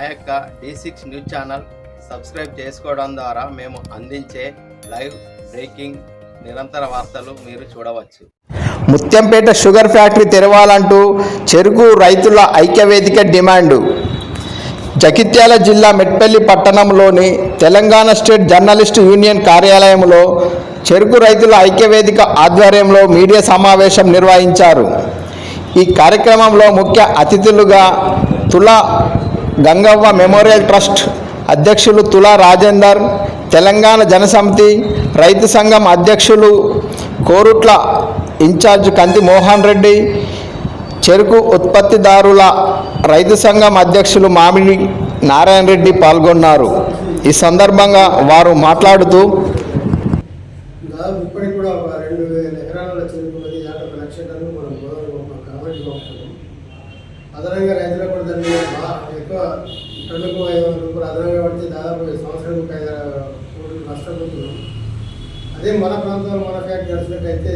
మా యొక్క D six news channel subscribe చేసుకోవడం ద్వారా మేము అందించే లైవ్ బ్రేకింగ్ నిరంతర వార్తలు మీరు చూడవచ్చు. ముత్యంపేట షుగర్ ఫ్యాక్టరీ తెరవాలంటూ చెరుకు రైతుల ఐక్యవేదిక డిమాండు. జగిత్యాల జిల్లా మెట్పల్లి పట్టణంలోని తెలంగాణ స్టేట్ జర్నలిస్ట్ యూనియన్ కార్యాలయంలో చెరుకు రైతుల ఐక్యవేదిక ఆధ్వర్యంలో మీడియా సమావేశం నిర్వహించారు. ఈ కార్యక్రమంలో ముఖ్య అతిథులుగా తులా గంగవ్వ మెమోరియల్ ట్రస్ట్ అధ్యక్షులు తులా రాజేందర్ తెలంగాణ జనసమితి రైతు సంఘం అధ్యక్షులు కోరుట్ల ఇన్ఛార్జ్ కంది మోహన్ రెడ్డి చెరుకు ఉత్పత్తిదారుల రైతు సంఘం అధ్యక్షులు మామిడి నారాయణ రెడ్డి పాల్గొన్నారు. ఈ సందర్భంగా వారు మాట్లాడుతూ ఇప్పటికి కూడా ఒక రెండు వేల ఎకరాల చెరుకు యాభై టన్నులు మనం గోదావరి అదనంగా రైతులు కూడా దాన్ని బాగా ఎక్కువ టన్నుకు ఐదు వందల రూపాయలు అదనంగా పడితే దాదాపు సంవత్సరం ఒక ఐదు కోట్లు నష్టపోతున్నాం. అదే మన ప్రాంతంలో మన ఫ్యాక్టరీ నడిచినట్టయితే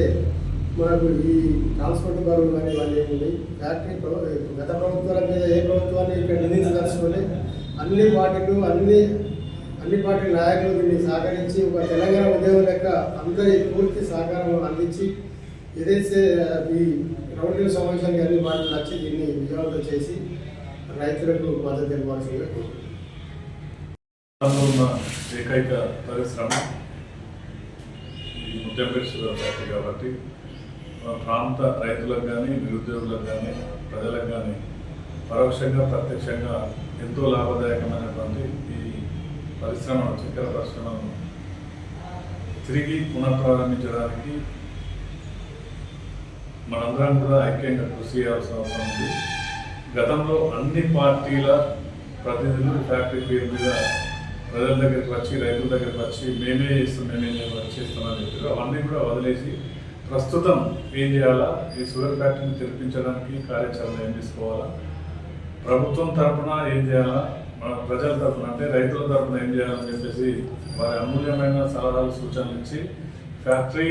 మనకు ఈ ట్రాన్స్పోర్ట్ బరువులు కానీ ఇవన్నీ ఏముంది ఫ్యాక్టరీ గత ప్రభుత్వాల మీద ఏ ప్రభుత్వాన్ని ఇక్కడ నిందించదలుచుకొని అన్ని పార్టీలు అన్ని అన్ని పార్టీ నాయకులు దీన్ని సహకరించి ఒక తెలంగాణ ఉద్యోగం లెక్క అందరి పూర్తి సహకారం అందించి ఏదైతే ఈ రౌండ్ సమావేశానికి అన్ని పార్టీలు నచ్చి దీన్ని విజయవంతం చేసి రైతులకు మద్దతు ఇవ్వాల్సిందిగా కోరుతున్నాను. ఉన్న ఏకైక పరిశ్రమ ఈ ముత్యంపేట పార్టీ ఫ్యాక్టరీ కాబట్టి ప్రాంత రైతులకు కానీ నిరుద్యోగులకు కానీ ప్రజలకు కానీ పరోక్షంగా ప్రత్యక్షంగా ఎంతో లాభదాయకమైనటువంటి ఈ పరిశ్రమను చక్కెర పరిశ్రమను తిరిగి పునఃప్రారంభించడానికి మనందరం కూడా ఐక్యంగా కృషి చేయాల్సిన అవసరం ఉంది. గతంలో అన్ని పార్టీల ప్రతినిధులు ఫ్యాక్టరీ పేరు మీద ప్రజల దగ్గరికి వచ్చి రైతుల దగ్గరికి వచ్చి మేమే చేస్తాం మేమే చేస్తామని చెప్పారు. అవన్నీ కూడా వదిలేసి ప్రస్తుతం ఏం చేయాలా? ఈ షుగర్ ఫ్యాక్టరీని తెరిపించడానికి కార్యాచరణ ఏం తీసుకోవాలా? ప్రభుత్వం తరఫున ఏం చేయాలా? మన ప్రజల తరఫున అంటే రైతుల తరపున ఏం చేయాలని చెప్పేసి వారి అమూల్యమైన సలహాలు సూచనలు ఇచ్చి ఫ్యాక్టరీ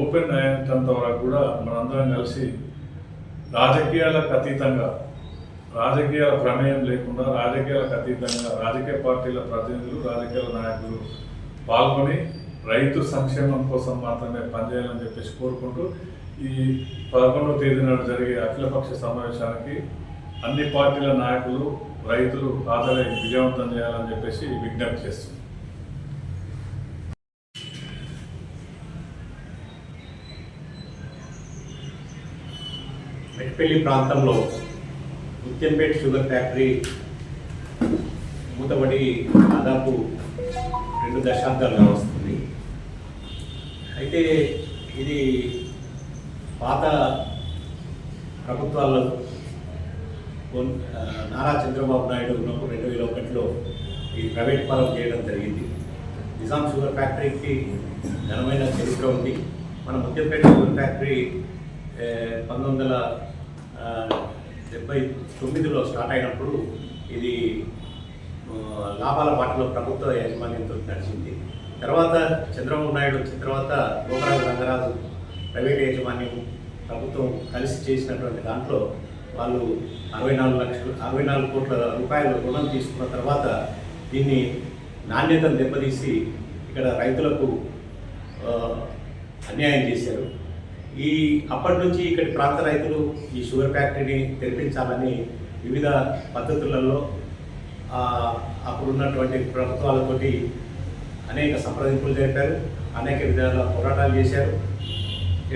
ఓపెన్ అయ్యేంత వరకు కూడా మనందరం కలిసి రాజకీయాలకు అతీతంగా రాజకీయాల ప్రమేయం లేకుండా రాజకీయాలకు అతీతంగా రాజకీయ పార్టీల ప్రతినిధులు రాజకీయ నాయకులు పాల్గొని రైతు సంక్షేమం కోసం మాత్రమే పనిచేయాలని చెప్పేసి కోరుకుంటూ ఈ పదకొండవ తేదీ నాడు జరిగే అఖిలపక్ష సమావేశానికి అన్ని పార్టీల నాయకులు రైతులు హాజరై విజయవంతం చేయాలని చెప్పేసి విజ్ఞప్తి చేస్తుంది మెట్పల్లి ప్రాంతంలో ముత్యంపేట షుగర్ ఫ్యాక్టరీ మూతబడి దాదాపు రెండు దశాబ్దాలుగా వస్తుంది. అయితే ఇది పాత ప్రభుత్వాల్లో నారా చంద్రబాబు నాయుడు ఉన్నప్పుడు రెండు వేల ఒకటిలో ఈ ప్రైవేట్ పరం చేయడం జరిగింది. నిజాం షుగర్ ఫ్యాక్టరీకి ఘనమైన చరిత్ర ఉంది. మన ముత్యంపేట షుగర్ ఫ్యాక్టరీ పంతొమ్మిది వందల డెబ్బై తొమ్మిదిలో స్టార్ట్ అయినప్పుడు ఇది లాభాల బాటలో ప్రభుత్వ యాజమాన్యంతో నడిచింది. తర్వాత చంద్రబాబు నాయుడు వచ్చిన తర్వాత గోపరాజు రంగరాజు ప్రైవేట్ యాజమాన్యం ప్రభుత్వం కలిసి చేసినటువంటి దాంట్లో వాళ్ళు అరవై నాలుగు లక్షలు అరవై నాలుగు కోట్ల రూపాయలు రుణం తీసుకున్న తర్వాత దీన్ని నాణ్యతను దెబ్బతీసి ఇక్కడ రైతులకు అన్యాయం చేశారు. ఈ అప్పటి నుంచి ఇక్కడి ప్రాంత రైతులు ఈ షుగర్ ఫ్యాక్టరీని తెరిపించాలని వివిధ పద్ధతులలో అప్పుడున్నటువంటి అప్పుడు ఉన్నటువంటి ప్రభుత్వాలతోటి అనేక సంప్రదింపులు జరిపారు అనేక విధాల పోరాటాలు చేశారు.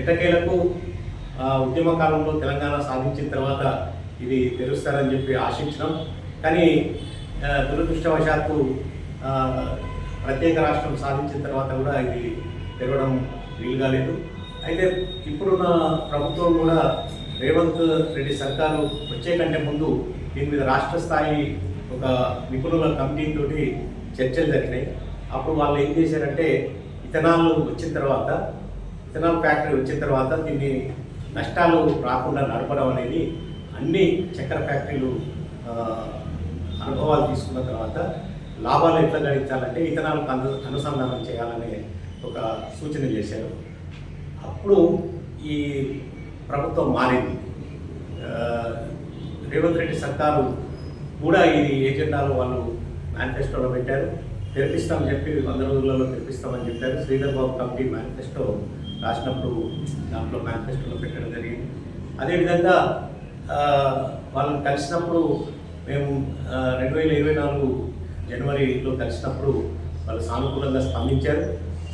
ఎటకేలకు ఉద్యమకాలంలో ఉద్యమ కాలంలో తెలంగాణ సాధించిన తర్వాత ఇది తెరుస్తారని చెప్పి ఆశించినాం. కానీ దురదృష్టవశాత్తు ప్రత్యేక రాష్ట్రం సాధించిన తర్వాత కూడా ఇది తెరవడం వీలు కాలేదు అయితే ఇప్పుడున్న ప్రభుత్వం కూడా రేవంత్ రెడ్డి సర్కారు వచ్చే కంటే ముందు దీని మీద రాష్ట్ర స్థాయి ఒక నిపుణుల కమిటీతో చర్చలు జరిగినాయి. అప్పుడు వాళ్ళు ఏం చేశారంటే ఇథనాల్ వచ్చిన తర్వాత ఇథనాల్ ఫ్యాక్టరీ వచ్చిన తర్వాత దీన్ని నష్టాలు రాకుండా నడపడం అనేది అన్ని చక్కెర ఫ్యాక్టరీలు అనుభవాలు తీసుకున్న తర్వాత లాభాలు ఎట్లా గడించాలంటే ఇథనాలకు అను అనుసంధానం చేయాలనే ఒక సూచన చేశారు. అప్పుడు ఈ ప్రభుత్వం మారింది. రేవంత్ రెడ్డి సర్కారు కూడా ఇది ఏజెండాలో వాళ్ళు మేనిఫెస్టోలో పెట్టారు. తెరిపిస్తామని చెప్పి వంద రోజులలో తెరిపిస్తామని చెప్పారు. శ్రీధర్ బాబు కమిటీ మేనిఫెస్టో రాసినప్పుడు దాంట్లో మేనిఫెస్టోలో పెట్టడం జరిగింది. అదేవిధంగా వాళ్ళని కలిసినప్పుడు మేము రెండు వేల ఇరవై నాలుగు జనవరిలో కలిసినప్పుడు వాళ్ళు సానుకూలంగా స్పందించారు.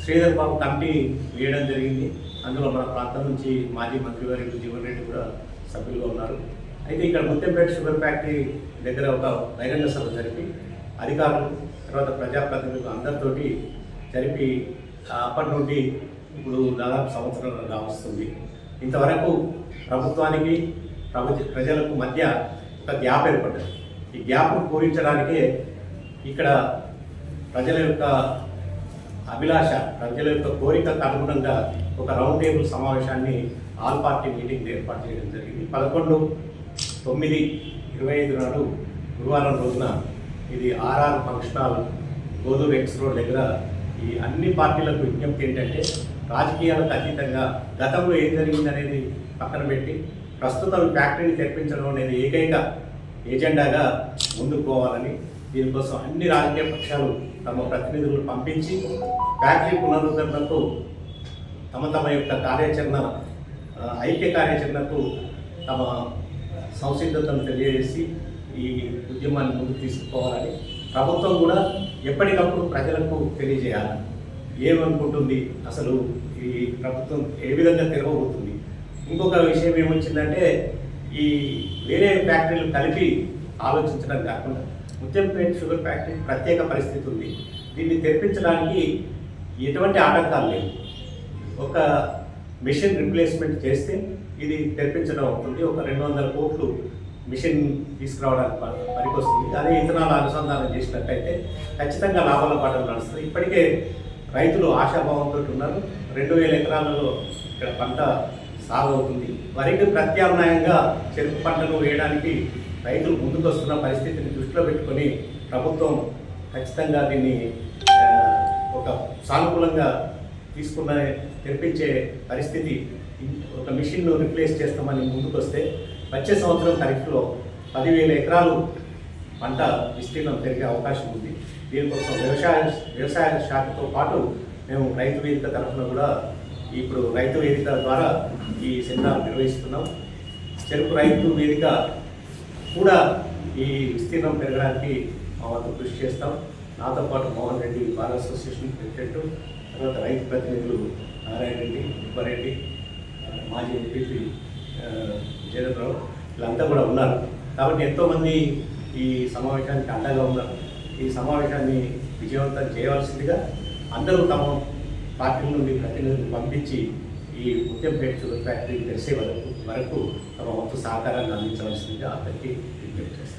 శ్రీధర్ బాబు కమిటీ వేయడం జరిగింది. అందులో మన ప్రాంతం నుంచి మాజీ మంత్రి వారి జీవన్ రెడ్డి కూడా సభ్యులుగా ఉన్నారు. అయితే ఇక్కడ ముత్తంపేట షుగర్ ఫ్యాక్టరీ దగ్గర ఒక బహిరంగ సభ జరిపి అధికారులు తర్వాత ప్రజాప్రతినిధులు అందరితోటి జరిపి అప్పటి నుండి ఇప్పుడు దాదాపు సంవత్సరం వస్తుంది ఇంతవరకు ప్రభుత్వానికి ప్రభు ప్రజలకు మధ్య ఒక గ్యాప్ ఏర్పడ్డది. ఈ గ్యాప్ పూరించడానికే ఇక్కడ ప్రజల యొక్క అభిలాష ప్రజల యొక్క కోరికకు అనుగుణంగా ఒక రౌండ్ టేబుల్ సమావేశాన్ని ఆల్ పార్టీ మీటింగ్ ఏర్పాటు చేయడం జరిగింది. పదకొండు తొమ్మిది ఇరవై ఐదు నాడు గురువారం రోజున ఇది RR function hall Goduru X road దగ్గర ఈ అన్ని పార్టీలకు విజ్ఞప్తి ఏంటంటే రాజకీయాలకు అతీతంగా గతంలో ఏం జరిగింది అనేది పక్కన పెట్టి ప్రస్తుతం ఫ్యాక్టరీని తెప్పించడం అనేది ఏకైక ఏజెండాగా ముందుకు పోవాలని దీనికోసం అన్ని రాజకీయ పక్షాలు తమ ప్రతినిధులను పంపించి ఫ్యాక్టరీ పునరుద్ధరణకు తమ తమ యొక్క కార్యాచరణ ఐక్య కార్యాచరణకు తమ సంసిద్ధతను తెలియజేసి ఈ ఉద్యమాన్ని ముందుకు తీసుకుపోవాలని ప్రభుత్వం కూడా ఎప్పటికప్పుడు ప్రజలకు తెలియజేయాలి. ఏమనుకుంటుంది? అసలు ఈ ప్రభుత్వం ఏ విధంగా తిరగబోతుంది ఇంకొక విషయం ఏమొచ్చిందంటే ఈ వేరే ఫ్యాక్టరీలు కలిపి ఆలోచించడం కాకుండా ముత్యంపేట షుగర్ ఫ్యాక్టరీ ప్రత్యేక పరిస్థితి ఉంది. దీన్ని తెరిపించడానికి ఎటువంటి ఆటంకాలు లేవు. ఒక మిషన్ రిప్లేస్మెంట్ చేస్తే ఇది తెరిపించడం అవుతుంది. ఒక రెండు వందల కోట్లు మిషన్ తీసుకురావడానికి పనికొస్తుంది. అదే ఇతనాలు అనుసంధానం చేసినట్టయితే ఖచ్చితంగా లాభాల పాటలు నడుస్తుంది. ఇప్పటికే రైతులు ఆశాభావంతో ఉన్నారు. రెండు వేల ఎకరాలలో ఇక్కడ పంట సాగు అవుతుంది. వరికి ప్రత్యామ్నాయంగా చెరుకు పంటను వేయడానికి రైతులు ముందుకు వస్తున్న పరిస్థితిని దృష్టిలో పెట్టుకొని ప్రభుత్వం ఖచ్చితంగా దీన్ని ఒక సానుకూలంగా తీసుకున్న తెరిపించే పరిస్థితి ఒక మిషన్ను రిప్లేస్ చేస్తామని ముందుకొస్తే వచ్చే సంవత్సరం ఖరీఫ్లో పదివేల ఎకరాలు పంట విస్తీర్ణం పెరిగే అవకాశం ఉంది. దీనికోసం వ్యవసాయ వ్యవసాయ శాఖతో పాటు మేము రైతు వేదిక తరఫున కూడా ఇప్పుడు రైతు వేదిక ద్వారా ఈ సెమినార్ నిర్వహిస్తున్నాం. చెరుకు రైతు వేదిక కూడా ఈ విస్తీర్ణం పెరగడానికి మా వంతు కృషి చేస్తాం. నాతో పాటు Mohan Reddy bar association president తర్వాత రైతు ప్రతినిధులు నారాయణ రెడ్డి సుబ్బారెడ్డి మాజీ ఎంపీ జగన్రావు వీళ్ళంతా కూడా ఉన్నారు. కాబట్టి ఎంతోమంది ఈ సమావేశానికి అండగా ఉన్నారు. ఈ సమావేశాన్ని విజయవంతం చేయవలసిందిగా అందరూ తమ పార్టీల నుండి ప్రతినిధులను పంపించి ఈ ముత్యంపేట షుగర్ ఫ్యాక్టరీ తెరిసే వరకు వరకు తమ వంతు సహకారాన్ని అందించవలసిందిగా అందరికీ విజ్ఞప్తి చేస్తారు